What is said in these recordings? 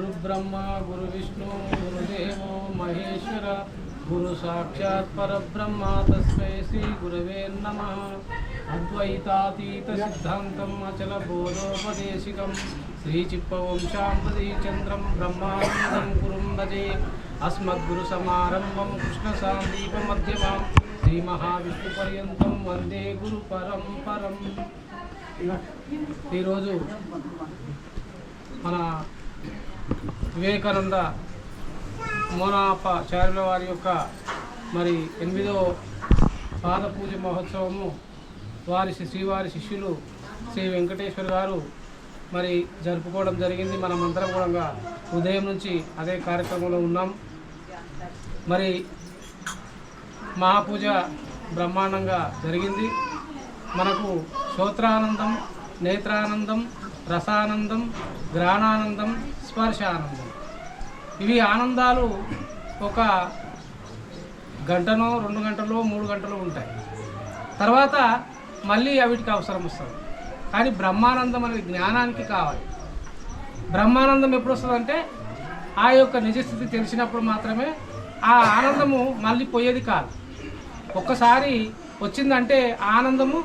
గురు బ్రహ్మ గురు విష్ణు గురుదేవో మహేశ్వర గురు సాక్షాత్ పరబ్రహ్మ తస్మై శ్రీ గురవే నమ. అద్వైతాతీత సిద్ధాంతం అచల బోధోపదేశికం. శ్రీ చిప్పవంశాంపది చంద్రం బ్రహ్మానందం గురుం భజే. అస్మద్గురు సమారంభం కృష్ణ సాందీప మధ్యమాం. శ్రీ మహావిష్ణు పర్యంతం వందే గురు పరంపరం. ఈరోజు మన వివేకానంద మోనాపాచార్యుల వారి యొక్క మరి ఎనిమిదో పాద పూజ మహోత్సవము. వారి శ్రీవారి శిష్యులు శ్రీ వెంకటేశ్వర గారు మరి జరుపుకోవడం జరిగింది. మనమందరం కూడా ఉదయం నుంచి అదే కార్యక్రమంలో ఉన్నాం. మరి మహాపూజ బ్రహ్మాండంగా జరిగింది. మనకు శ్రోత్రానందం నేత్రానందం రసానందం గ్రాణానందం స్పర్శానందం. ఇవి ఆనందాలు ఒక గంటనో రెండు గంటలో మూడు గంటలు ఉంటాయి. తర్వాత మళ్ళీ అవిటికి అవసరం వస్తుంది. కానీ బ్రహ్మానందం అనేది జ్ఞానానికి కావాలి. బ్రహ్మానందం ఎప్పుడు వస్తుందంటే ఆ యొక్క నిజస్థితి తెలిసినప్పుడు మాత్రమే ఆ ఆనందము మళ్ళీ పోయేది కాదు. ఒక్కసారి వచ్చిందంటే ఆనందము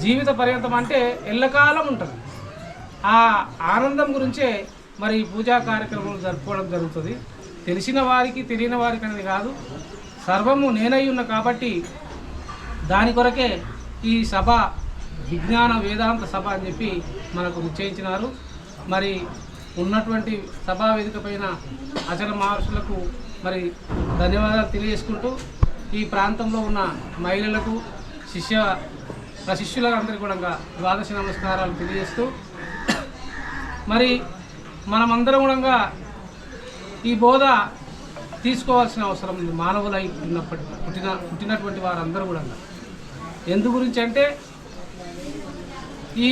జీవిత పర్యంతం అంటే ఎల్లకాలం ఉంటుంది. ఆ ఆనందం గురించే మరి ఈ పూజా కార్యక్రమం జరుపుకోవడం జరుగుతుంది. తెలిసిన వారికి తెలియని వారికి అనేది కాదు. సర్వము నేనై ఉన్న కాబట్టి దాని కొరకే ఈ సభ విజ్ఞాన వేదాంత సభ అని చెప్పి మనకు నిశ్చయించినారు. మరి ఉన్నటువంటి సభా వేదిక పైన అచల మహర్షులకు మరి ధన్యవాదాలు తెలియజేసుకుంటూ ఈ ప్రాంతంలో ఉన్న మహిళలకు శిష్య ప్రశిష్యులందరికీ కూడా ద్వాదశ నమస్కారాలు తెలియజేస్తూ మరి మనమందరం కూడా ఈ బోధ తీసుకోవాల్సిన అవసరం ఉంది. మానవులై ఉన్నప్పటి పుట్టిన పుట్టినటువంటి వారందరూ కూడా. ఎందు గురించి అంటే ఈ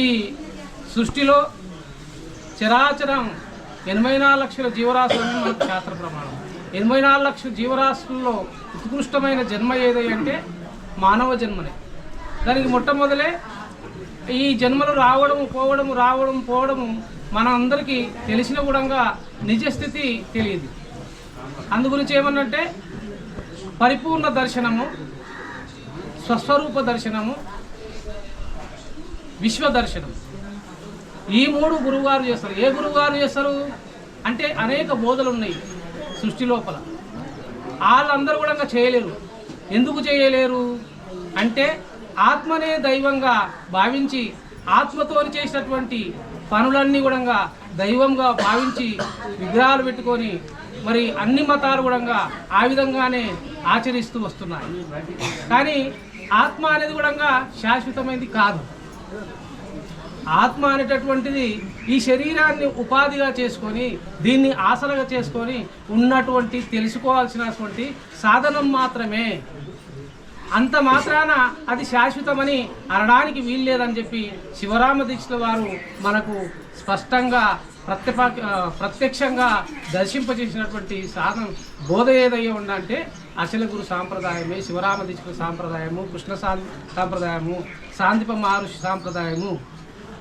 సృష్టిలో చరాచరం ఎనభై నాలుగు లక్షల జీవరాశులని మనకు శాస్త్ర ప్రమాణం. ఎనభై నాలుగు లక్షల జీవరాశుల్లో ఉత్కృష్టమైన జన్మ ఏది అంటే మానవ జన్మనే. దానికి మొట్టమొదలే ఈ జన్మలు రావడము పోవడము రావడం పోవడము మన అందరికీ తెలిసిన కూడా నిజస్థితి తెలియదు. అందుగురించి ఏమన్నంటే పరిపూర్ణ దర్శనము స్వస్వరూప దర్శనము విశ్వ దర్శనం ఈ మూడు గురువుగారు చేస్తారు. ఏ గురువుగారు చేస్తారు? అంటే అనేక బోధలు ఉన్నాయి సృష్టి లోపల. వాళ్ళందరూ కూడా చేయలేరు. ఎందుకు చేయలేరు? అంటే ఆత్మనే దైవంగా భావించి ఆత్మతో చేసినటువంటి పనులన్నీ కూడా దైవంగా భావించి విగ్రహాలు పెట్టుకొని మరి అన్ని మతాలు కూడా ఆ విధంగానే ఆచరిస్తూ వస్తున్నాయి. కానీ ఆత్మ అనేది కూడా శాశ్వతమైనది కాదు. ఆత్మ అనేటటువంటిది ఈ శరీరాన్ని ఉపాధిగా చేసుకొని దీన్ని ఆసనగా చేసుకొని ఉన్నటువంటి తెలుసుకోవాల్సినటువంటి సాధనం మాత్రమే. అంత మాత్రాన అది శాశ్వతమని అనడానికి వీల్లేదని చెప్పి శివరామ దీక్షల వారు మనకు స్పష్టంగా ప్రత్యపా ప్రత్యక్షంగా దర్శింపజేసినటువంటి సాధన బోధ ఏదయ్యే ఉందంటే అచల గురు సాంప్రదాయమే శివరామ దీక్షల సాంప్రదాయము కృష్ణ సాంప్రదాయము శాంతిప మహర్షి సాంప్రదాయము.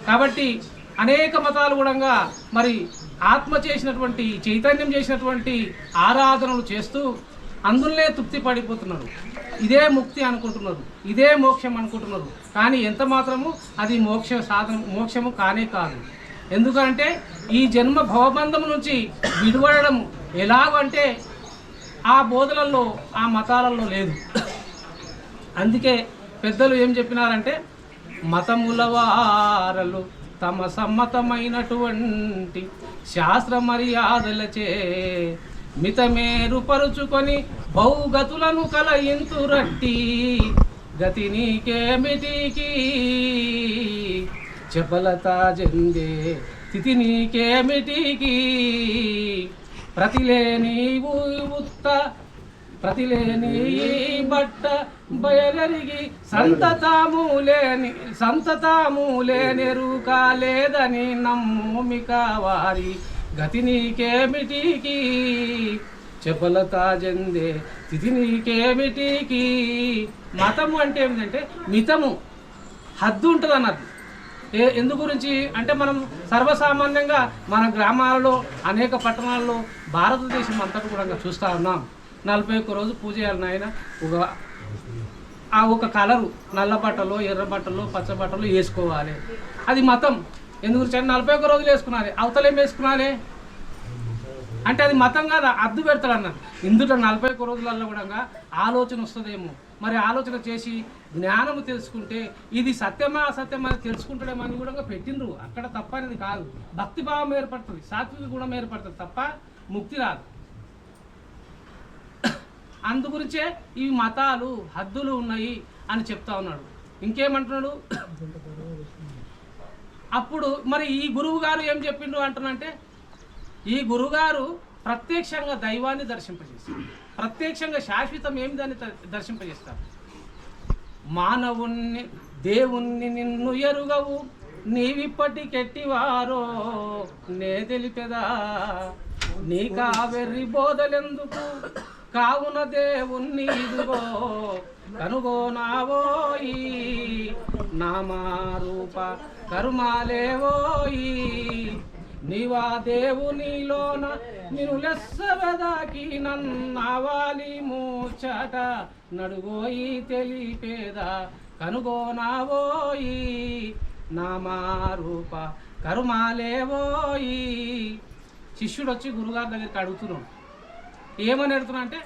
కాబట్టి అనేక మతాలు కూడా మరి ఆత్మ చేసినటువంటి చైతన్యం చేసినటువంటి ఆరాధనలు చేస్తూ అందులోనే తృప్తి పడిపోతున్నారు. ఇదే ముక్తి అనుకుంటున్నారు. ఇదే మోక్షం అనుకుంటున్నారు. కానీ ఎంత మాత్రము అది మోక్ష సాధన మోక్షము కానే కాదు. ఎందుకంటే ఈ జన్మ భవబంధం నుంచి విడువడడం ఎలాగంటే ఆ బోధనల్లో ఆ మతాలలో లేదు. అందుకే పెద్దలు ఏం చెప్పినారంటే మతముల వారలు తమ సమ్మతమైనటువంటి శాస్త్ర మర్యాదలచే మితమేరుపరుచుకొని బహుగతులను కలయింతురట్టి గతి నీకేమిటికి చపలత జందే స్థితి నీకేమిటికి ప్రతిలేని ఉత్త ప్రతిలేని బట్ట బయలరిగి సంతతాము లేని సంతతాము లేనెరుక లేదని నమ్ముమిక వారి. గతి నీకేమిటికి? చెప్పలత తిథి నీకేమిటికి? మతము అంటే ఏమిటంటే మితము. హద్దు ఉంటుంది అన్నది ఏ- ఎందు గురించి అంటే మనం సర్వసామాన్యంగా మన గ్రామాలలో అనేక పట్టణాల్లో భారతదేశం అంతటా కూడా చూస్తూ ఉన్నాం. నలభై ఒక్క రోజు పూజ చేయాలి నాయన. ఒక ఆ ఒక కలరు నల్ల బట్టలు ఎర్ర బట్టలు పచ్చ బట్టలు వేసుకోవాలి. అది మతం. ఎందుకు గురించి నలభై ఒక్క రోజులు వేసుకున్నాలి అవతలేం వేసుకున్నారే? అంటే అది మతం కాదా? అద్దు పెడతాడు అన్న ఇందులో నలభై ఒక్క రోజులలో కూడా ఆలోచన వస్తుందేమో. మరి ఆలోచన చేసి జ్ఞానము తెలుసుకుంటే ఇది సత్యమా అసత్యమా అని తెలుసుకుంటాడేమో అని కూడా పెట్టిండ్రు. అక్కడ తప్ప అనేది కాదు. భక్తి భావం ఏర్పడుతుంది. సాత్విక గుణం ఏర్పడుతుంది తప్ప ముక్తి రాదు. అందు గురించే ఈ మతాలు హద్దులు ఉన్నాయి అని చెప్తా ఉన్నాడు. ఇంకేమంటున్నాడు? అప్పుడు మరి ఈ గురువు గారు ఏం చెప్పిండ్రు అంటున్నంటే ఈ గురుగారు ప్రత్యక్షంగా దైవాన్ని దర్శింపజేస్తారు. ప్రత్యక్షంగా శాశ్వతం ఏమి దాన్ని దర్శింపజేస్తారు? మానవుణ్ణి దేవుణ్ణి నిన్ను ఎరుగవు నీవిప్పటికెట్టివారో నే తెలిపెదా. నీ కావెర్రి బోధలెందుకు? కావున దేవుణ్ణి ఇదిగో కనుగోనావోయి నామారూప కరుమాలేవోయి. నీవా దేవునిలోన నిన్ను లెస్సవదాకి నన్నావాలి మూచట నడుగోయి తెలిపేదా కనుగోనావోయి నామారూప కరుమాలేవోయి. శిష్యుడు వచ్చి గురుగారి దగ్గరికి అడుగుతున్నాడు ఏమని అడుగుతున్నా అంటే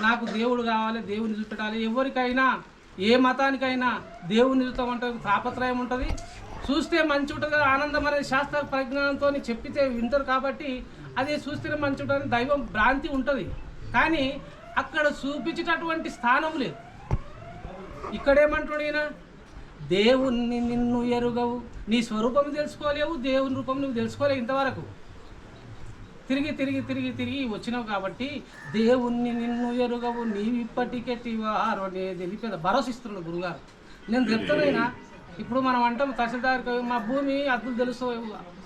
నాకు దేవుడు కావాలి దేవుని నిలబెట్టాలి ఎవరికైనా ఏ మతానికైనా దేవుని నిలుతామంటే తాపత్రయం ఉంటుంది. చూస్తే మంచి ఉంటుంది కదా ఆనందం అనేది శాస్త్ర పరిజ్ఞానంతో చెప్పితే వింటారు కాబట్టి అది చూస్తేనే మంచి ఉంటుంది దైవం భ్రాంతి ఉంటుంది. కానీ అక్కడ చూపించేటటువంటి స్థానం లేదు. ఇక్కడేమంటున్నాడు ఈయన? దేవుణ్ణి నిన్ను ఎరుగవు. నీ స్వరూపం తెలుసుకోలేవు దేవుని రూపం నువ్వు తెలుసుకోలేవు ఇంతవరకు. తిరిగి తిరిగి తిరిగి తిరిగి వచ్చినావు కాబట్టి దేవుణ్ణి నిన్ను ఎరుగవు నీవిప్పటికే టీవారు అనే తెలిపేద భరోసిస్తున్నాడు గురుగారు. నేను చెప్తానైనా ఇప్పుడు మనం అంటాం తహసీల్దార్కి మా భూమి అద్దులు తెలుసు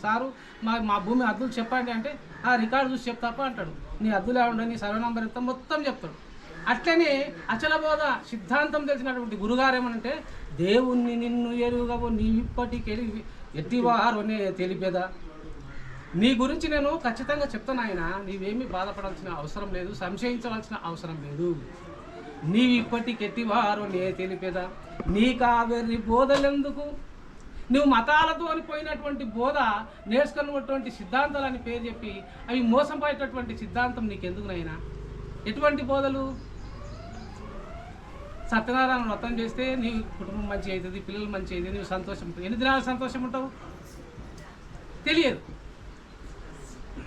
సారు మా మా భూమి అద్దులు చెప్పండి అంటే ఆ రికార్డు చూసి చెప్తాప అంటాడు. నీ అద్దులు ఏమంటే నీ సర్వ నంబర్ ఎంత మొత్తం చెప్తాడు. అట్లనే అచల బోధ సిద్ధాంతం తెలిసినటువంటి గురుగారు ఏమనంటే దేవుణ్ణి నిన్ను ఎరుగవు నీవిప్పటికెళ్ళి ఎట్టివారు అనే తెలిపేదా? నీ గురించి నేను ఖచ్చితంగా చెప్తాను ఆయన నీవేమీ బాధపడాల్సిన అవసరం లేదు సంశయించవలసిన అవసరం లేదు. నీవు ఇప్పటికి నే తెలిపేదా? నీ కావేరి బోధలెందుకు? నువ్వు మతాలతో అని పోయినటువంటి బోధ నేర్చుకున్నటువంటి సిద్ధాంతాలు అని పేరు చెప్పి అవి మోసం సిద్ధాంతం సిద్ధాంతం నీకెందుకునైనా ఎటువంటి బోధలు? సత్యనారాయణ వ్రతం చేస్తే నీ కుటుంబం మంచి అవుతుంది పిల్లలు మంచి అవుతుంది నువ్వు సంతోషం ఉంటుంది ఎన్ని దినాలు సంతోషం ఉంటావు? తెలియదు.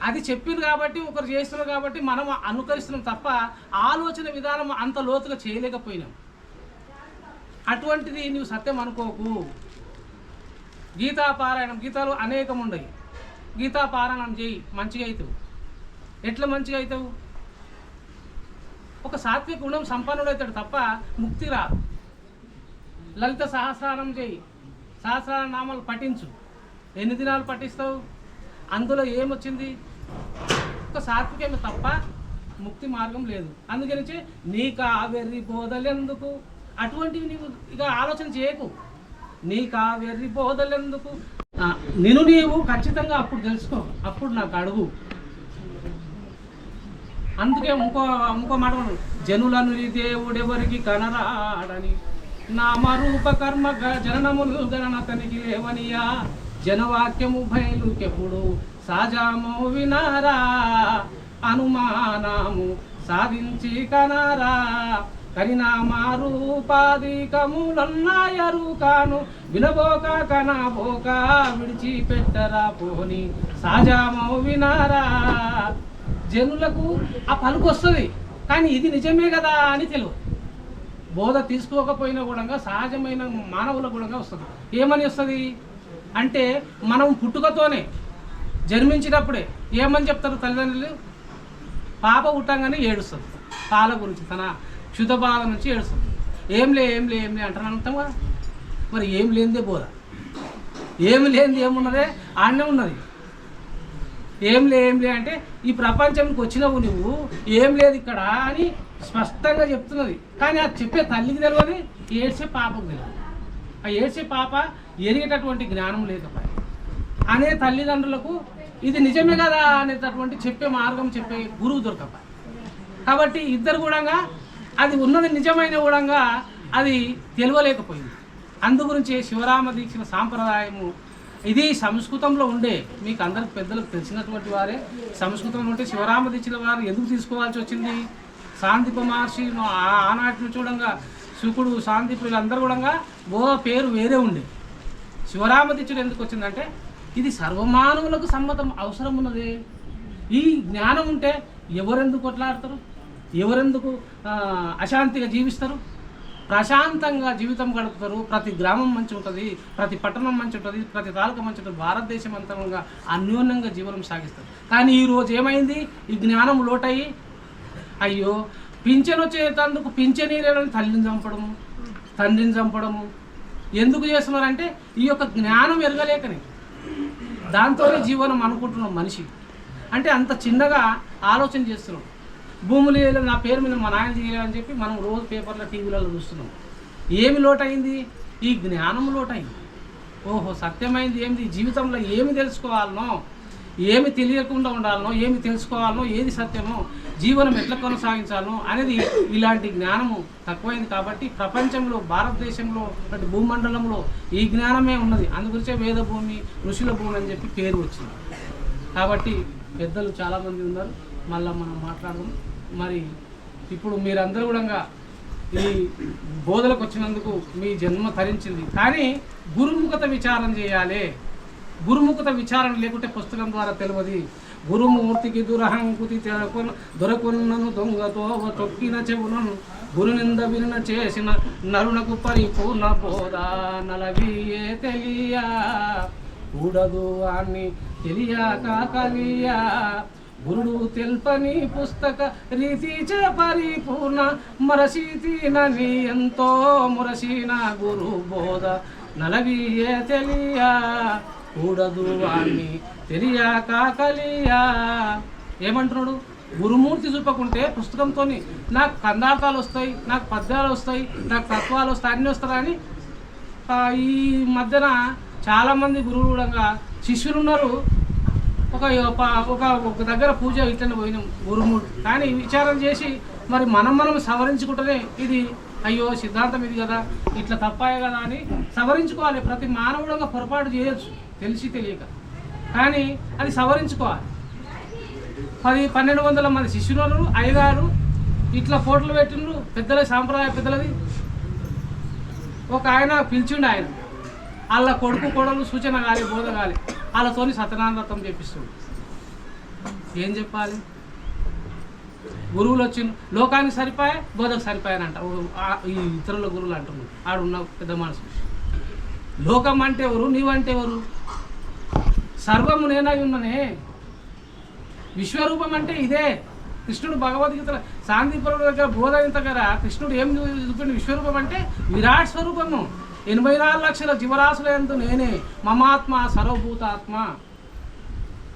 అది చెప్పింది కాబట్టి ఒకరు చేస్తున్నారు కాబట్టి మనం అనుకరిస్తున్నాం తప్ప ఆలోచన విధానం అంత లోతుగా చేయలేకపోయినాం. అటువంటిది నువ్వు సత్యం అనుకోకు. గీతా పారాయణం గీతాలు అనేకం ఉన్నాయి గీతా పారాయణం చేయి మంచిగా అవుతావు ఎట్లా మంచిగా అవుతావు ఒక సాత్విక గుణం సంపన్నుడవుతాడు తప్ప ముక్తి రాదు. లలిత సహస్రానం చేయి. సహస్రాల నామాలు పఠించు. ఎన్ని దినాలు పఠిస్తావు? అందులో ఏమొచ్చింది? ఒక సాత్వికమే తప్ప ముక్తి మార్గం లేదు. అందుకని నీ వెర్రి బోధలెందుకు? అటువంటివి నీవు ఇక ఆలోచన చేయకు. నీ కావేరి బోధలెందుకు? నేను నీవు ఖచ్చితంగా అప్పుడు తెలుసుకో. అప్పుడు నాకు అడుగు. అందుకే ఇంకో ఇంకో మాట జనులను నీ దేవుడెవరికి కనరాడని? నామరూప కర్మ గ- జననములు గణనతనికి లేవనియా? జనవాక్యము బయలుకెప్పుడు సాజాము వినారా? అనుమానము సాధించి కనారా? కరినామారూపాధికములన్నాయరు కాను వినబోక కనబోక విడిచిపెట్టరా పోని సాజాము వినారా? జనులకు ఆ పలుకొస్తుంది కానీ ఇది నిజమే కదా అని తెలియదు. బోధ తీసుకోకపోయినా కూడా సహజమైన మానవుల కూడా వస్తుంది. ఏమని వస్తుంది? అంటే మనం పుట్టుకతోనే జన్మించినప్పుడే ఏమని చెప్తారు తల్లిదండ్రులు? పాప పుట్టంగానే ఏడుస్తుంది. పాల గురించి తన క్షుత బాధ నుంచి ఏడుస్తుంది. ఏంలే ఏంలే ఏంలే అంటారు అంటాం కదా. మరి ఏం లేనిదే బోధ. ఏమి లేనిది ఏమున్నదే? ఆడనే ఉన్నది. ఏం లే ఏం లే అంటే ఈ ప్రపంచంకి వచ్చినావు నువ్వు ఏం లేదు ఇక్కడ అని స్పష్టంగా చెప్తున్నది. కానీ అది చెప్పే తల్లికి తెలియదు ఏడ్చే పాపకు తెలియదు ఆ ఏడ్చే పాప ఎరిగేటటువంటి జ్ఞానం లేకపోయా అనే తల్లిదండ్రులకు ఇది నిజమే కదా అనేటటువంటి చెప్పే మార్గం చెప్పే గురువు దొరకప కాబట్టి ఇద్దరు కూడా అది ఉన్నది నిజమైన కూడా అది తెలియలేకపోయింది. అందు గురించి శివరామ దీక్షల సాంప్రదాయము ఇది సంస్కృతంలో ఉండే మీకు అందరికి పెద్దలకు తెలిసినటువంటి వారే సంస్కృతంలో ఉంటే శివరామ దీక్షిన వారు ఎందుకు తీసుకోవాల్సి వచ్చింది? శాంతిప మహర్షి ఆ- ఆనాటి చూడంగా శుకుడు శాంతి వీళ్ళందరూ కూడా బోధ పేరు వేరే ఉండే. శివరామదిత్యుడు ఎందుకు వచ్చిందంటే ఇది సర్వమానవులకు సమ్మతం అవసరం ఉన్నది ఈ జ్ఞానం ఉంటే ఎవరెందుకు కొట్లాడతారు? ఎవరెందుకు అశాంతిగా జీవిస్తారు? ప్రశాంతంగా జీవితం గడుపుతారు. ప్రతి గ్రామం మంచి ఉంటుంది ప్రతి పట్టణం మంచి ఉంటుంది ప్రతి తాలూకా మంచి ఉంటుంది భారతదేశం అంతరంగా అన్యోన్యంగా జీవనం సాగిస్తారు. కానీ ఈరోజు ఏమైంది? ఈ జ్ఞానం లోటయ్యి. అయ్యో పింఛన్ వచ్చేటందుకు పింఛనీలను తల్లిని చంపడము తండ్రిని చంపడము. ఎందుకు చేస్తున్నారంటే ఈ యొక్క జ్ఞానం ఎరగలేకనే దాంతోనే జీవనం అనుకుంటున్నాం మనిషి. అంటే అంత చిన్నగా ఆలోచన చేస్తున్నాం. భూములు వేయలే, నా పేరు మీద మా నాయన చేయలేదని చెప్పి మనం రోజు పేపర్లో టీవీలలో చూస్తున్నాం. ఏమి లోటైంది? ఈ జ్ఞానం లోటైంది. ఓహో సత్యమైంది ఏంది? జీవితంలో ఏమి తెలుసుకోవాలనో ఏమి తెలియకుండా ఉండాలనో ఏమి తెలుసుకోవాలనో ఏది సత్యమో జీవనం ఎట్లా కొనసాగించాలనో అనేది ఇలాంటి జ్ఞానము తక్కువైంది కాబట్టి ప్రపంచంలో భారతదేశంలో ప్రతి భూమండలంలో ఈ జ్ఞానమే ఉన్నది. అందుగురించే వేద భూమి ఋషుల భూమి అని చెప్పి పేరు వచ్చింది. కాబట్టి పెద్దలు చాలామంది ఉన్నారు. మళ్ళీ మనం మాట్లాడదాం. మరి ఇప్పుడు మీరందరూ కూడా ఈ బోధలకు వచ్చినందుకు మీ జన్మ తరించింది. కానీ గురుముఖత విచారం చేయాలి. గురుముఖత విచారణ లేకుంటే పుస్తకం ద్వారా తెలియదు గురుమూర్తికి దురహంకుతి దొరకున్నను దొంగతో తొక్కిన చెవులను గురునింద విన చేసిన నరునకు పరిపూర్ణ బోధ నలవియే తెలియా. కూడదు అని తెలియక కలియా. గురుడు తెల్పని పుస్తక రీతి చ పరిపూర్ణ మరసితినని ఎంతో మురసిన గురు బోధ నలవియే తెలియా. కూడదు వాణ్ణి. తెలియక కలియా. ఏమంటున్నాడు? గురుమూర్తి చూపకుంటే పుస్తకంతో నాకు కందార్థాలు వస్తాయి నాకు పద్యాలు వస్తాయి నాకు తత్వాలు వస్తాయి అన్నీ వస్తాయని ఆ, ఈ మధ్యన చాలామంది గురువులు కూడా శిష్యులు ఉన్నారు ఒక ఒక ఒక దగ్గర పూజ ఇట్లనే పోయినాం గురుముడు కానీ విచారం చేసి మరి మనం మనం సవరించుకుంటేనే ఇది అయ్యో సిద్ధాంతం ఇది కదా ఇట్లా తప్పాయి కదా అని సవరించుకోవాలి. ప్రతి మానవుడంగా పొరపాటు చేయొచ్చు. తెలిసి తెలియక. కానీ అది సవరించుకోవాలి. పది పన్నెండు వందల మంది శిష్యులు అయ్యగారు ఇట్లా ఫోటోలు పెట్టిండ్రు. పెద్దల సాంప్రదాయ పెద్దలది. ఒక ఆయన పిలిచిండు ఆయన. వాళ్ళ కొడుకు కొడలు సూచన కాలి బోధ కాలి వాళ్ళతోని సత్యనారాయణ వ్రతం చేపిస్తుంది ఏం చెప్పాలి? గురువులు వచ్చిన లోకానికి సరిపోయా బోధకు సరిపోయానంట. ఈ ఇతరుల గురువులు అంటున్నారు. ఆడున్న పెద్ద మనసు. లోకం అంటే ఎవరు? నీవంటే ఎవరు? సర్వము నేనై ఉన్ననే. విశ్వరూపం అంటే ఇదే. కృష్ణుడు భగవద్గీత శాంతిపురం దగ్గర బోధ దగ్గర కృష్ణుడు ఏం చూపిండు విశ్వరూపం అంటే విరాట్ స్వరూపము. ఎనభై నాలుగు లక్షల జీవరాశుల యందు నేనే మమాత్మ సర్వభూతాత్మ.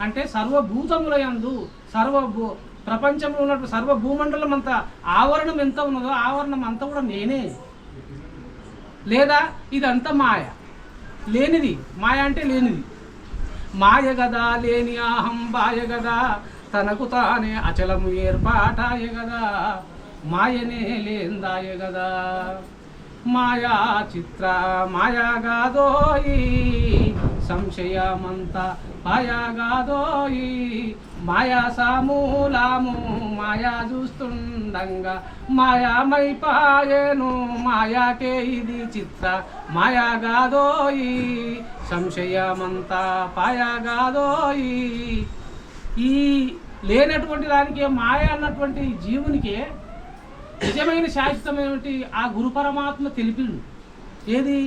అంటే సర్వభూతముల యందు సర్వభూ ప్రపంచంలో ఉన్నటువంటి సర్వభూమండలం అంత అంతా ఆవరణం ఎంత ఉన్నదో ఆవరణం అంతా కూడా నేనే. లేదా ఇదంతా మాయ. లేనిది మాయ అంటే లేనిది. మాయ గదా లేని అహం బాయ గదా తనకు తానే అచలము ఏర్పాటాయ గదా మాయనే లేందాయ గదా మాయా చిత్ర మాయా మాయాగాదోయి సంశయమంత మాయాగాదోయి మాయా సామూలాము మాయా చూస్తుండంగా. మాయామైపాయేను మాయాకే ఇది చిత్ర. మాయాగాదోయి సంశయమంతా పాయాగాదోయి ఈ లేనటువంటి దానికి మాయ అన్నటువంటి జీవునికి నిజమైన శాశ్వతమైనటువంటి ఆ గురు పరమాత్మ తెలిపిండు. ఏది?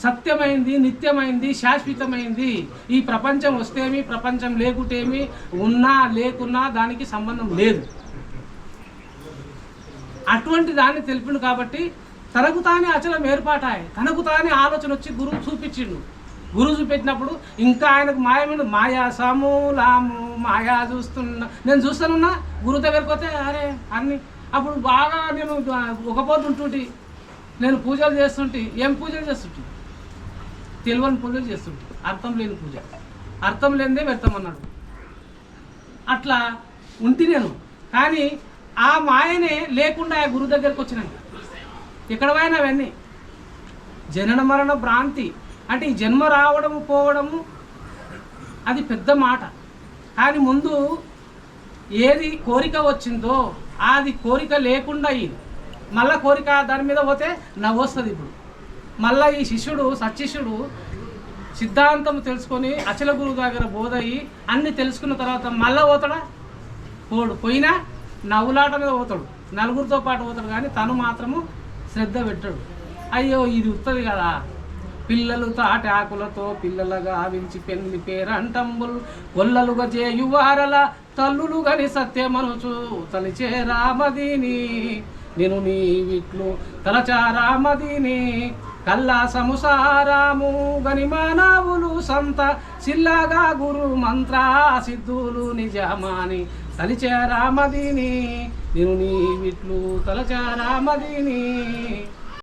సత్యమైంది నిత్యమైంది శాశ్వతమైంది. ఈ ప్రపంచం వస్తేమి ప్రపంచం లేకుంటేమి ఉన్నా లేకున్నా దానికి సంబంధం లేదు. అటువంటి దాన్ని తెలిపిండు కాబట్టి తనకు తానే అచలం ఏర్పాటాయి. తనకు తానే ఆలోచన వచ్చి గురువు చూపించిండు. గురువు చూపెట్టినప్పుడు ఇంకా ఆయనకు మాయమైన మాయా సమూలాము మాయా చూస్తున్నా. నేను చూస్తానున్నా గురువు దగ్గరికి పోతే అరే అన్ని. అప్పుడు బాగా నేను ఒక పొద్దు నేను పూజలు చేస్తుంటే. ఏం పూజలు చేస్తుంటే? తెలియని పూజలు చేస్తుంటే అర్థం లేని పూజ. అర్థం లేనిదే వ్యర్థం అన్నాడు అట్లా ఉంటి నేను. కానీ ఆ మాయనే లేకుండా ఆ గురువు దగ్గరకు వచ్చినాను. ఎక్కడ పోయినా అవన్నీ. జనన మరణ భ్రాంతి. అంటే ఈ జన్మ రావడము పోవడము అది పెద్ద మాట. కానీ ముందు ఏది కోరిక వచ్చిందో అది కోరిక లేకుండా అయింది మళ్ళా కోరిక దాని మీద పోతే నవ్వు వస్తుంది ఇప్పుడు. మళ్ళా ఈ శిష్యుడు సత్శిష్యుడు సిద్ధాంతం తెలుసుకొని అచల గురువు దగ్గర బోధయి అన్ని తెలుసుకున్న తర్వాత మళ్ళా పోతాడా? పోడు. పోయినా నవ్వులాట మీద పోతాడు. నలుగురితో పాటు పోతాడు కానీ తను మాత్రము శ్రద్ధ పెట్టాడు. అయ్యో ఇది ఉత్తది కదా. పిల్లలు తాటి ఆకులతో పిల్లలుగా ఆవించి పెళ్ళి పేరంటంబుల్. గొల్లలుగా చేయువారల తల్లులు గని సత్యమనుచు తలిచే రామదీని. నేను నీ విట్లు తలచారామదీని కల్లా సముసారాము గని మానవులు సంత సిల్లగా గురు మంత్ర సిద్ధులు నిజమాని. తలిచే రామదిని నేను నీ విట్లు తలచా రామదిని.